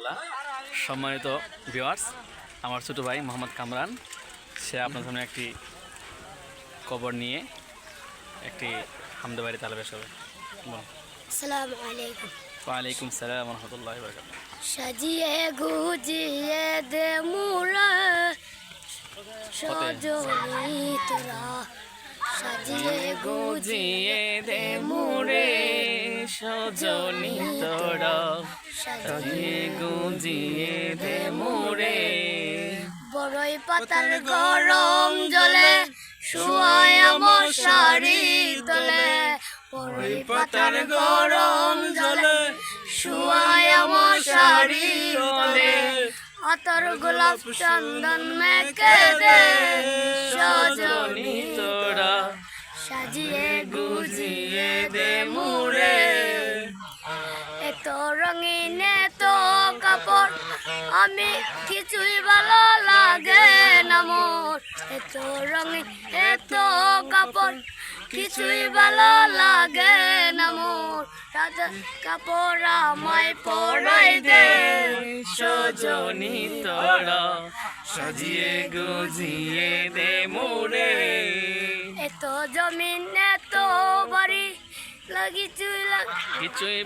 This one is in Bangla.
রহমতুল্লাহ সম্মানিত ভিওয়ার্স আমার ছোট ভাই মোহাম্মদ কামরান সে আপনার সামনে একটি কবর নিয়ে একটি হামদে বাড়ি তালবেশ হবে বলুন। আসসালামু আলাইকুম। ওয়ালাইকুম সালাম রহমতুল্লাহ বরকাত সাজিয়ে গুজিয়ে দে মুরা সজনি তোরা। সাজিয়ে গুজিয়ে দে মুরে সজনি তোরা সাজিয়ে গুজিয়ে দে মোরে। বড়ই পাতার গরম জলে, শুয়ায় আমার শাড়ি দলে বড়ই পাতার গরম জলে, শুয়ায় আমার শাড়ি আতর গোলাপ চন্দন মেকে দে, সজনি তোরা। সাজিয়ে গুজিয়ে দে এত রঙিন এত কাপড় আমি কিছুই ভালো লাগে না মোর। এত রঙিন এত কাপড় কিছুই ভালো লাগে না মোর। রাজা কাপড় আমায় পরাই দে সজনি তোরা সাজিয়ে গুজিয়ে দে মোরে। এত জমিন এত বাড়ি লাগিছুই লাগ কিছুই